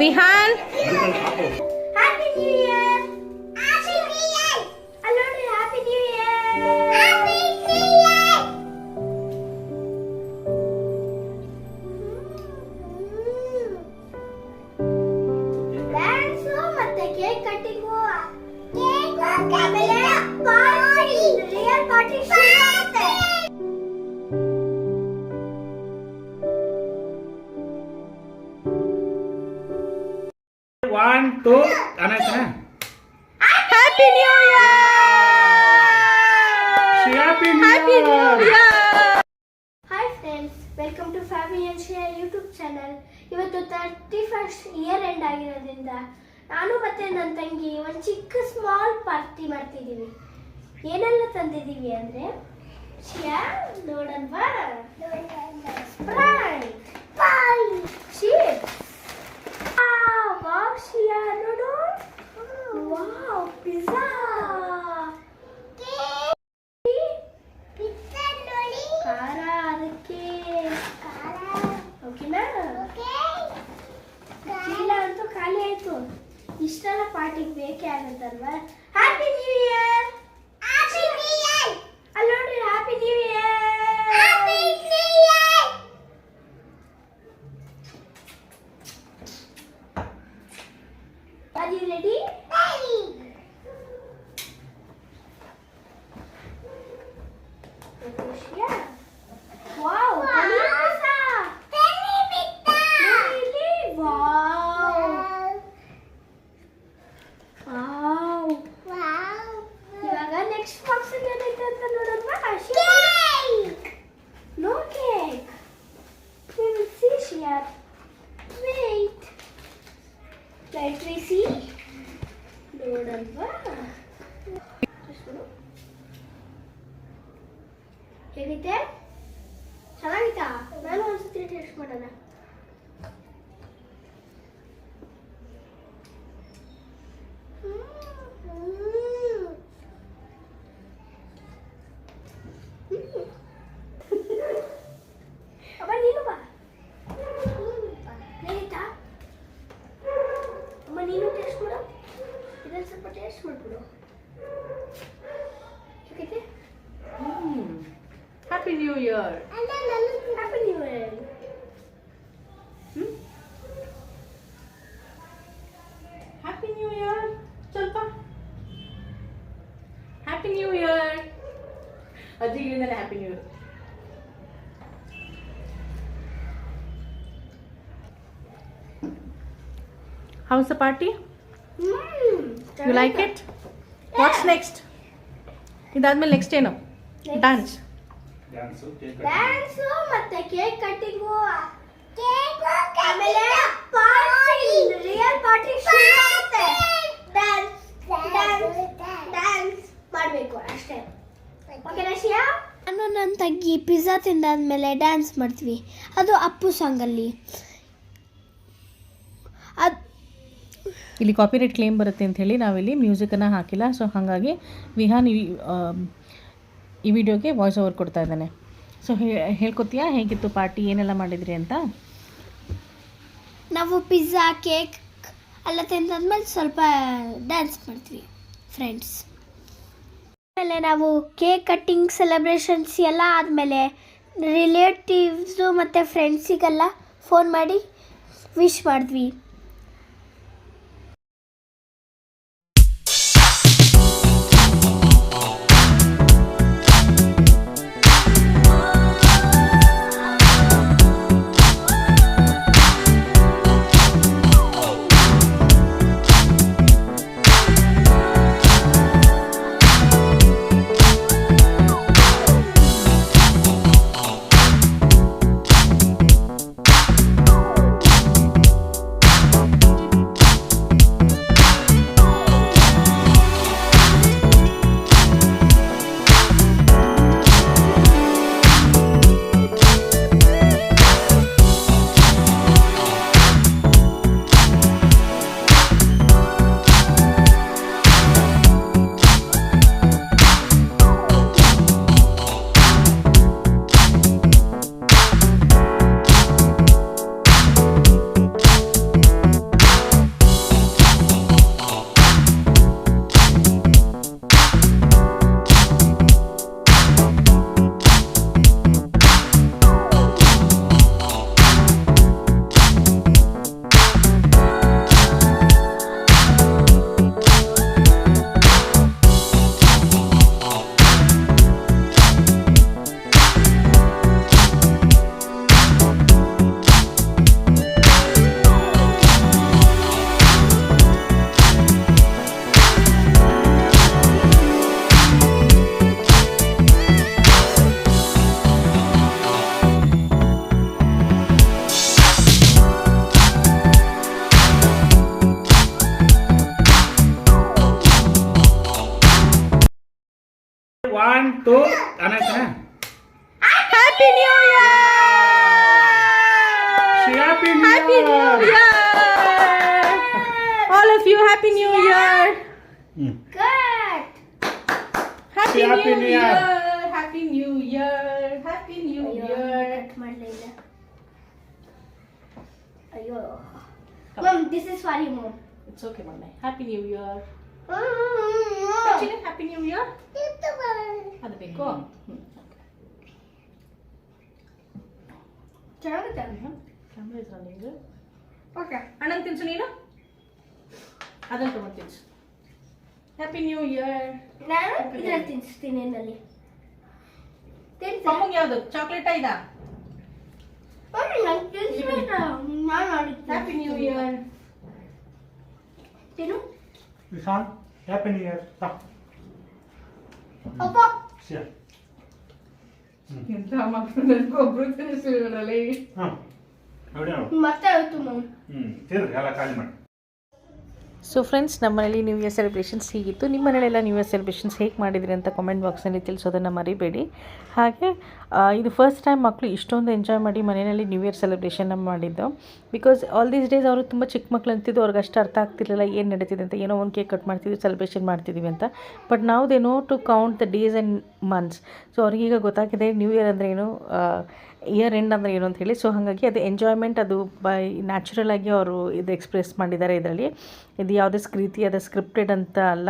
Vihaan happy new year one two ಅನಾಯ್ತನ happy new year happy happy new year hi friends welcome to family and share YouTube channel ಇವತ್ತು thirty first year end ಆಗಿರೋದ್ರಿಂದ ನಾನು ಮತ್ತೆ ನನ್ನ ತಂಗಿ ಒಂದು ಚಿಕ್ಕ small party ಮಾಡ್ತಿದ್ದೀವಿ ಏನೆಲ್ಲ ತಂದಿದ್ದೀವಿ ಅಂದರೆ ಶಿಯಾ ನೋಡಲ್ವಾ? reservar ಚೆನ್ನಾಗಿತ್ತಾ? ನಾನು ಒಂದ್ಸತಿ ಟೇಸ್ಟ್ ಮಾಡೋಣ. happy new year happy new year happy new year ಸ್ವಲ್ಪ happy new year ಅಜ್ಜಿಗಿಂದಲೇ happy new year how's the party you like it what's next ಇದಾದ್ಮೇಲೆ ನೆಕ್ಸ್ಟ್ ಏನು ಡಾನ್ಸ್ Dance cake dance ಮತ್ತೆ ಕೇಕ್ ಕಟ್ಟಿಂಗು ಆಮೇಲೆ party real party dance dance dance ಮಾಡಬೇಕು ಅಷ್ಟೇ. ನಾನು ನನ್ನ ತಂಗಿ ಪಿಜ್ಜಾ ತಿಂದಾದ್ಮೇಲೆ ಡ್ಯಾನ್ಸ್ ಮಾಡ್ತೀವಿ. ಅದು ಅಪ್ಪು ಸಾಂಗಲ್ಲಿ ಅದು ಇಲ್ಲಿ ಕಾಪಿರೈಟ್ ಕ್ಲೇಮ್ ಬರುತ್ತೆ ಅಂತ ಹೇಳಿ ನಾವಿಲ್ಲಿ ಮ್ಯೂಸಿಕನ್ನು ಹಾಕಿಲ್ಲ. ಸೊ ಹಾಗಾಗಿ ವಿಹಾನ್ ಈ ವಿಡಿಯೋಗೆ ವಾಯ್ಸ್ ಓವರ್ ಕೊಡ್ತಾ ಇದ್ದಾನೆ. ಸೊ ಹೇಳ್ಕೊತೀಯಾ? ಹೇಗಿತ್ತು ಪಾರ್ಟಿ? ಏನೆಲ್ಲ ಮಾಡಿದ್ರಿ ಅಂತ? ನಾವು ಪಿಜ್ಜಾ ಕೇಕ್ ಎಲ್ಲ ತಿಂದಾದ್ಮೇಲೆ ಸ್ವಲ್ಪ ಡ್ಯಾನ್ಸ್ ಮಾಡ್ತೀವಿ ಫ್ರೆಂಡ್ಸ್ ಆಮೇಲೆ ನಾವು ಕೇಕ್ ಕಟ್ಟಿಂಗ್ ಸೆಲೆಬ್ರೇಷನ್ಸ್ ಎಲ್ಲ ಆದಮೇಲೆ ರಿಲೇಟಿವ್ಸು ಮತ್ತು ಫ್ರೆಂಡ್ಸಿಗೆಲ್ಲ ಫೋನ್ ಮಾಡಿ ವಿಶ್ ಮಾಡಿದ್ವಿ. To ಅನಾಯ್ತನ happy new year happy happy new year all of you happy new year cut happy Happy new New Year. Year happy new year happy new year cut ಮಾಡಲಿಲ್ಲ ಅಯ್ಯೋ mum this is for you mum it's okay ಮೊನ್ನೆ happy new year Mm-hmm. Happy new year ಅದು ಬೇಕು ಹ್ಞೂ ಚೆನ್ನಾಗುತ್ತೆ camera ಇದ್ರ ನಿಂದು okay ಅಣ್ಣಂಗೆ ತಿನ್ಸು ನೀನು ಅದನ್ನು ತಗೊಂಡು ತಿನ್ಸು ಹ್ಯಾಪಿ ನ್ಯೂ ಇಯರ್ ನಾನು ಇದ್ರಲ್ಲಿ ತಿನ್ನಿಸ್ತೀನಿ ಏನಲ್ಲಿ ತಿನ್ಸ ಪಮ್ಮಂಗೆ ಯಾವುದು ಚಾಕ್ಲೇಟಾ ಇದಾ ನಾನು ತಿನ್ಸ್ಬೇಕ ನಾನು ಹ್ಯಾಪಿ ನ್ಯೂ ಇಯರ್ ತಿನ್ನು ವಿಶಾಲ್ ಹ್ಯಾಪಿ ನ್ಯೂ ಇಯರ್ ಅಪ್ಪ ಎಂತ ಮಕ್ಕಳು ಹಾಂ ನೋಡಿ ಮತ್ತೆ ಆಯ್ತು ಹ್ಞೂ ತಿರ್ಗಿ ಎಲ್ಲ ಖಾಲಿ ಮಾಡಿ. ಸೊ ಫ್ರೆಂಡ್ಸ್ ನಮ್ಮ ಮನೇಲಿ ನ್ಯೂ ಇಯರ್ ಸೆಲೆಬ್ರೇಷನ್ಸ್ ಹೀಗಿತ್ತು. ನಿಮ್ಮ ಮನೇಲೆಲ್ಲ ನ್ಯೂ ಇಯರ್ ಸೆಲೆಬ್ರೇಷನ್ಸ್ ಹೇಗೆ ಮಾಡಿದ್ರಿ ಅಂತ ಕಾಮೆಂಟ್ ಬಾಕ್ಸಲ್ಲಿ ತಿಳಿಸೋದನ್ನು ಮರಿಬೇಡಿ. ಹಾಗೆ ಇದು ಫಸ್ಟ್ ಟೈಮ್ ಮಕ್ಕಳು ಇಷ್ಟೊಂದು ಎಂಜಾಯ್ ಮಾಡಿ ಮನೆಯಲ್ಲಿ ನ್ಯೂ ಇಯರ್ ಸೆಲೆಬ್ರೇಷನ್ನ ಮಾಡಿದ್ದು. ಬಿಕಾಸ್ ಆಲ್ ದೀಸ್ ಡೇಸ್ ಅವರು ತುಂಬ ಚಿಕ್ಕ ಮಕ್ಕಳು ಅಂತಿದ್ದು, ಅವ್ರಿಗೆ ಅಷ್ಟು ಅರ್ಥ ಆಗ್ತಿರಲಿಲ್ಲ ಏನು ನಡೀತಿದೆ ಅಂತ, ಏನೋ ಒಂದು ಕೇಕ್ ಕಟ್ ಮಾಡ್ತಿದ್ವಿ ಸೆಲೆಬ್ರೇಷನ್ ಮಾಡ್ತಿದ್ದೀವಿ ಅಂತ. ಬಟ್ ನಾವು they know to count the days and months so ಅವ್ರಿಗೀಗ ಗೊತ್ತಾಗಿದೆ ನ್ಯೂ ಇಯರ್ ಅಂದರೆ ಏನು? ಇಯರ್ ಎಂಡ್ ಅಂದರೆ ಏನು ಅಂತ ಹೇಳಿ. ಸೊ ಹಾಗಾಗಿ ಅದು ಎಂಜಾಯ್ಮೆಂಟ್ ಅದು ಬೈ ನ್ಯಾಚುರಲ್ ಆಗಿ ಅವರು ಇದು ಎಕ್ಸ್ಪ್ರೆಸ್ ಮಾಡಿದ್ದಾರೆ ಇದರಲ್ಲಿ. ಇದು ಯಾವುದೇ ರೀತಿಯಾದ ಸ್ಕ್ರಿಪ್ಟೆಡ್ ಅಂತ ಅಲ್ಲ.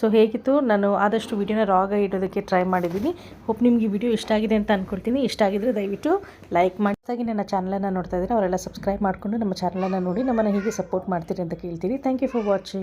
ಸೊ ಹೇಗಿತ್ತು? ನಾನು ಆದಷ್ಟು ವಿಡಿಯೋನ ರಾಗ ಇಡೋದಕ್ಕೆ ಟ್ರೈ ಮಾಡಿದ್ದೀನಿ. ಹೋಪ್ ನಿಮಗೆ ವಿಡಿಯೋ ಇಷ್ಟ ಆಗಿದೆ ಅಂತ ಅಂದ್ಕೊಳ್ತೀನಿ ಇಷ್ಟ ಆಗಿದ್ರೆ ದಯವಿಟ್ಟು ಲೈಕ್ ಮಾಡಿದಾಗಿ ನನ್ನ ಚಾನಲನ್ನು ನೋಡ್ತಾ ಇದ್ದೀನಿ ಅವರೆಲ್ಲ ಸಬ್ಸ್ಕ್ರೈಬ್ ಮಾಡಿಕೊಂಡು ನಮ್ಮ ಚಾನಲನ್ನು ನೋಡಿ ನಮ್ಮನ್ನು ಹೀಗೆ ಸಪೋರ್ಟ್ ಮಾಡ್ತೀರಿ ಅಂತ ಕೇಳ್ತೀನಿ. Thank you for watching